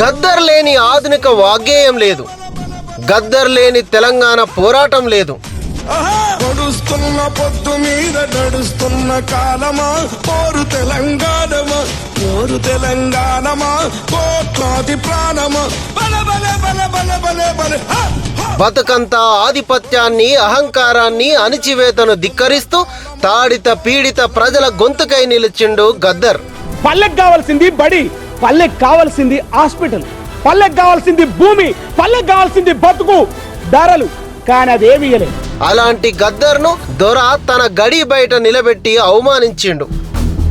గద్దర్ లేని ఆధునిక వాగ్గేయం లేదు. గద్దర్ లేని తెలంగాణ పోరాటం లేదు. గడుస్తున్న పొద్దు మీద నడుస్తున్న కాలమా? పోరు పోరు తెలంగాణమా? కోట్లాది ప్రాణమా? బల బల బల బల బల బల. హ! హ! బతుకంతా ఆధిపత్యాన్ని అహంకారాన్ని అణిచివేతను ధిక్కరిస్తూ తాడిత పీడిత ప్రజల గొంతుకై నిలిచిండు గద్దర్. పల్లెకి కావాల్సింది బడి పల్లెకి కావాల్సింది హాస్పిటల్ పల్లెకి కావాల్సింది భూమి పల్లెకి కావాల్సింది బతుకు ధరలు కానీ అదేమి అలాంటి గద్దర్ను దొర తన గడి బయట నిలబెట్టి అవమానించిండు.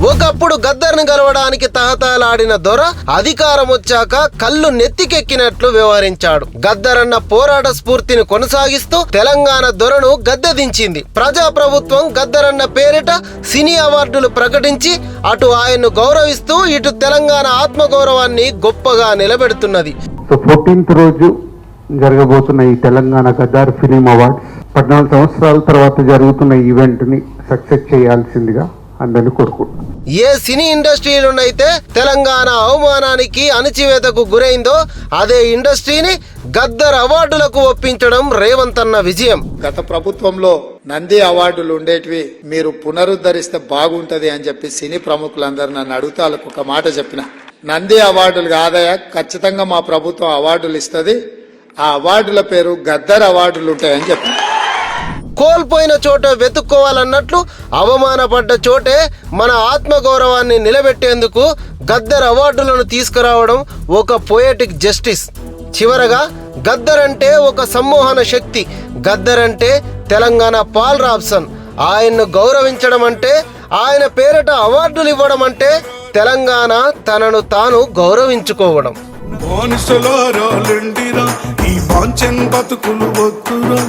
ఒకప్పుడు గద్దర్ను గెలవడానికి తహతాలాడిన దొర అధికారం వచ్చాక కళ్ళు నెత్తికెక్కినట్లు వ్యవహరించాడు. గద్దరన్న పోరాట స్ఫూర్తిని కొనసాగిస్తూ తెలంగాణ దొరను గద్దెదించింది. ప్రజాప్రభుత్వం గద్దరన్న పేరిట సినీ అవార్డులు ప్రకటించి అటు ఆయన్ను గౌరవిస్తూ ఇటు తెలంగాణ ఆత్మగౌరవాన్ని గొప్పగా నిలబెడుతున్నది. ఫోర్టీన్త్ రోజు జరగబోతున్న ఈ తెలంగాణ గద్దార్ ఫిలిం అవార్డ్స్ పద్నాలుగు సంవత్సరాల తర్వాత జరుగుతున్న ఈవెంట్ని సక్సెస్ చేయాల్సిందిగా అందరినీ కోరుకుంటున్నాను ఏ సినీ ఇండస్ట్రీలోనైతే తెలంగాణ అవమానానికి అణచివేతకు గురైందో అదే ఇండస్ట్రీని గద్దర్ అవార్డులకు ఒప్పించడం రేవంత్ అన్న విజయం. గత ప్రభుత్వంలో నంది అవార్డులు ఉండేటివి మీరు పునరుద్ధరిస్తే బాగుంటది అని చెప్పి సినీ ప్రముఖులందరూ నన్ను అడుగుతా వాళ్ళకు ఒక మాట చెప్పిన. నంది అవార్డులు కాదయా ఖచ్చితంగా మా ప్రభుత్వం అవార్డులు ఇస్తుంది. ఆ అవార్డుల పేరు గద్దర్ అవార్డులు ఉంటాయని చెప్పిన. కోల్పోయిన చోట వెతుక్కోవాలన్నట్లు అవమానపడ్డ చోటే మన ఆత్మగౌరవాన్ని నిలబెట్టేందుకు గద్దర్ అవార్డులను తీసుకురావడం ఒక పోయటిక్ జస్టిస్ చివరగా గద్దర్ అంటే ఒక సమ్మోహన శక్తి. గద్దర్ అంటే తెలంగాణ పాల్ రాబ్సన్. ఆయన్ను గౌరవించడం అంటే ఆయన పేరిట అవార్డులు ఇవ్వడం అంటే తెలంగాణ తనను తాను గౌరవించుకోవడం. మనుషులో ఈ బతుకులు వద్దురా